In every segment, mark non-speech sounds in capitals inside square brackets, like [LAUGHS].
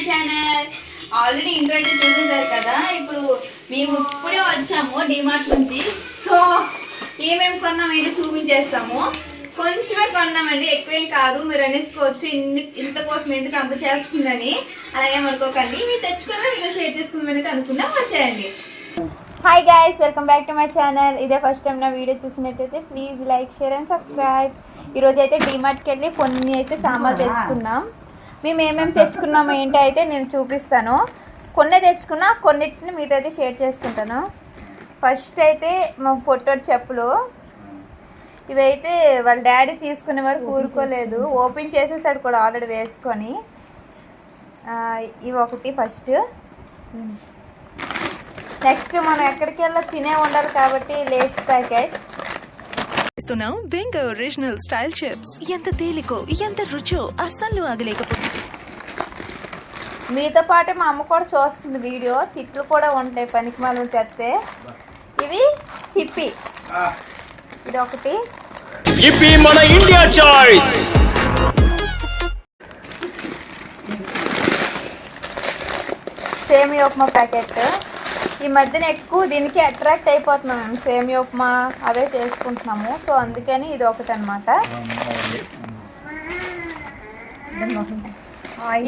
My channel already intro అయితే చూసేశారు కదా ఇప్పుడు మేము ఇప్పుడే వచ్చాము డిమార్ట్ నుంచి. సో ఏమేమి కొన్నాం ఏంటో చూపించేస్తాము. కొంచెమే కొన్నామండి ఎక్కువేం కాదు. మీరు అనేసుకోవచ్చు ఇన్ని ఇంత కోసం ఎందుకు అంత చేస్తుందని. అలా ఏమనుకోకండి మీరు తెచ్చుకొని మీతో షేర్ చేసుకుందామని అనుకుందాం. వచ్చేయండి. Hi guys welcome back to my channel ఇదే ఫస్ట్ టైం నా వీడియో చూసినట్టయితే please like share and subscribe ఈరోజు అయితే డిమార్ట్కి వెళ్ళి కొన్ని అయితే సామాన్లు తెచ్చుకున్నాం. మేము ఏమేమి తెచ్చుకున్నామో ఏంటో అయితే నేను చూపిస్తాను. కొన్ని తెచ్చుకున్నా కొన్నిటిని మీతో అయితే షేర్ చేసుకుంటాను. ఫస్ట్ అయితే మా పొట్టోడు చెప్పులు. ఇవైతే వాళ్ళ డాడీ తీసుకునే వరకు ఊరుకోలేదు. ఓపెన్ చేసేసాడు కూడా ఆల్రెడీ వేసుకొని. ఇవి ఒకటి ఫస్ట్ నెక్స్ట్ మనం ఎక్కడికి వెళ్ళా తినే ఉండాలి కాబట్టి లేస్ ప్యాకెట్ ఇస్తున్నాం బెంగ ఒరిజినల్ స్టైల్ చిప్స్ ఎంత తేలికో ఎంత రుచో అస్సలు ఆగలేకపోతే మీతో పాటే మా అమ్మ కూడా చూస్తుంది వీడియో. తిట్లు కూడా ఉంటాయి పనికి మనం చేస్తే ఇవి హిప్పీ. ఇది ఒకటి ఇప్పి మన ఇండియా చాయిస్. సేమియా ఉప్మా ప్యాకెట్. ఈ మధ్యన ఎక్కువ దీనికి అట్రాక్ట్ అయిపోతున్నాం. మేము సేమియా ఉప్మా అవే చేసుకుంటున్నాము. సో అందుకని ఇది ఒకటి అనమాట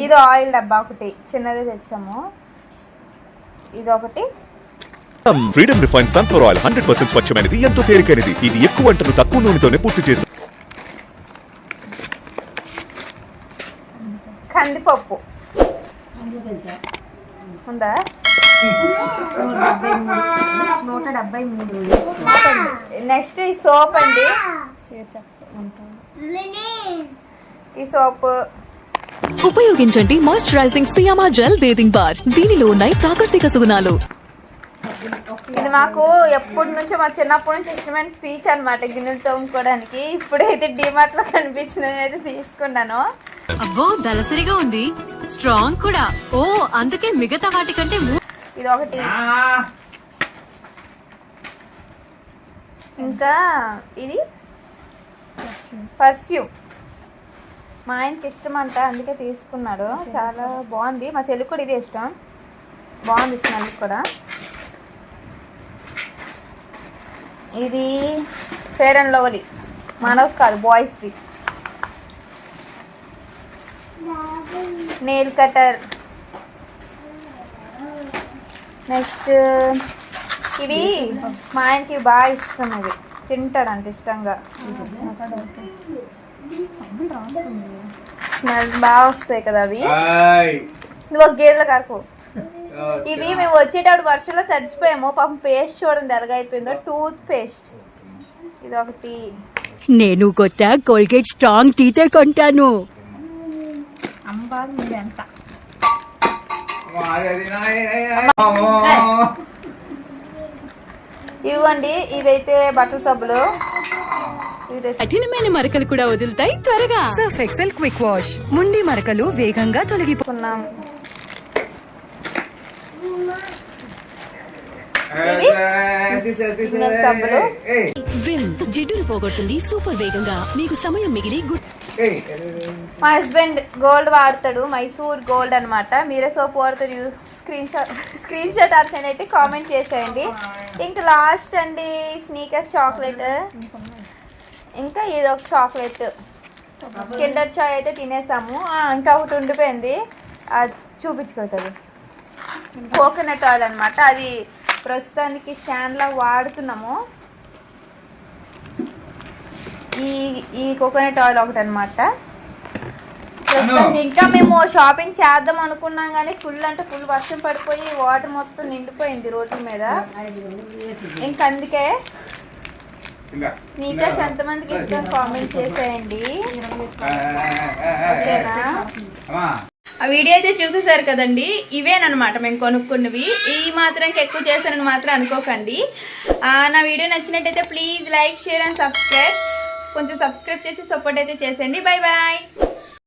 ఇది ఆయిల్ డబ్బా ఒకటి. చిన్నది తెచ్చాము. ఇది ఒకటి. Freedom refine sunflower oil hundred percent స్వచ్ఛమైనది. ఎంతో తేలికైనది. ఇది ఎక్కువ వంటలు తక్కువ నూనెతోనే పూర్తి చేస్తుంది. కందిపప్పు. ఉందా? నెక్స్ట్ ఈ సోప్ అండి. ఈ సోప్. ఉపయోగించండి moisturising Fiama gel bathing bar. దీనిలో ఉన్నాయి ప్రాకృతిక సుగుణాలు. ఇది మాకు ఎప్పటి నుంచో మా చిన్నప్పటి నుంచి ఇష్టమైన స్పీచ్ అనమాట గిన్నెలు తోముకోవడానికి. ఇప్పుడైతే డిమార్ట్లో కనిపించిన అయితే తీసుకున్నాను. అబ్బో దలసరిగా ఉంది. స్ట్రాంగ్ కూడా. ఓ అందుకే మిగతా వాటికంటే ఇది ఒకటి ఇంకా ఇది పర్ఫ్యూమ్. మా ఆయనకి ఇష్టం అంట అందుకే తీసుకున్నాడు. చాలా బాగుంది. మా చెల్లికి కూడా ఇది ఇష్టం. బాగుంది స్మెల్ కూడా. ఇది ఫేర్ అండ్ లవ్లీ మనకు కాదు బాయ్స్ది నెయిల్ కటర్ నెక్స్ట్ ఇది మా ఆయనకి బాగా ఇష్టం ఇది తింటాడు అంత ఇష్టంగా. స్మెల్ బాగా వస్తాయి కదా అవి. నువ్వు ఒక గేదెల కరకు ఇవి మేము వచ్చేటప్పుడు వర్షంలో తడిచిపోయాము. పాపం పేస్ట్ చూడండి ఎలాగైపోయిందో టూత్ పేస్ట్. ఇది ఒకటి. నేను కొత్త కోల్గేట్ స్ట్రాంగ్ టీతే కొంటాను. [LAUGHS] ఇవ్వండి ఇవైతే బట్టల సబ్బులు. కఠినమైన మరకలు కూడా వదులుతాయి త్వరగా. Surf Excel quick wash. ముండి మరకలు వేగంగా తొలగిపో తీసుకున్నాం గిన్నెల సబ్బులు. విమ్ జిడ్డును పోగొడుతుంది సూపర్ వేగంగా. మీకు సమయం మిగిలి గుడ్ మా హస్బెండ్ గోల్డ్ వాడతాడు మైసూర్ గోల్డ్ అన్నమాట. మీరే సోప్ వాడతారు screen shot screen shot option అయితే కామెంట్ చేసేయండి. ఇంకా లాస్ట్ అండి స్నీకర్స్ చాక్లెట్. ఇంకా ఇది ఒక చాక్లెట్. కిండర్ చాయ్ అయితే తినేసాము. ఇంకా ఒకటి ఉండిపోయింది. అది చూపించుకుంటుంది కోకోనట్ ఆయిల్ అనమాట అది ప్రస్తుతానికి స్టాండ్లో వాడుతున్నాము. ఈ కోకోనట్ ఆయిల్ ఒకటి అనమాట ఇంకా మేము షాపింగ్ చేద్దాం అనుకున్నాం కానీ ఫుల్ అంటే ఫుల్ వర్షం పడిపోయి వాటర్ మొత్తం నిండిపోయింది రోడ్ల మీద. ఇంకా అందుకే స్నీకర్స్ ఎంతమందికి ఇష్టం కామెంట్ చేసేయండి. ఓకేనా ఆ వీడియో అయితే చూసేసారు కదండి? ఇవేనమాట మేము కొనుక్కున్నవి. ఈ మాత్రం ఎక్కువ చేశానని మాత్రం అనుకోకండి. ఆ, నా వీడియో నచ్చినట్టయితే please like share and subscribe. కొంచెం సబ్స్క్రైబ్ చేసి సపోర్ట్ అయితే చేసేయండి. Bye bye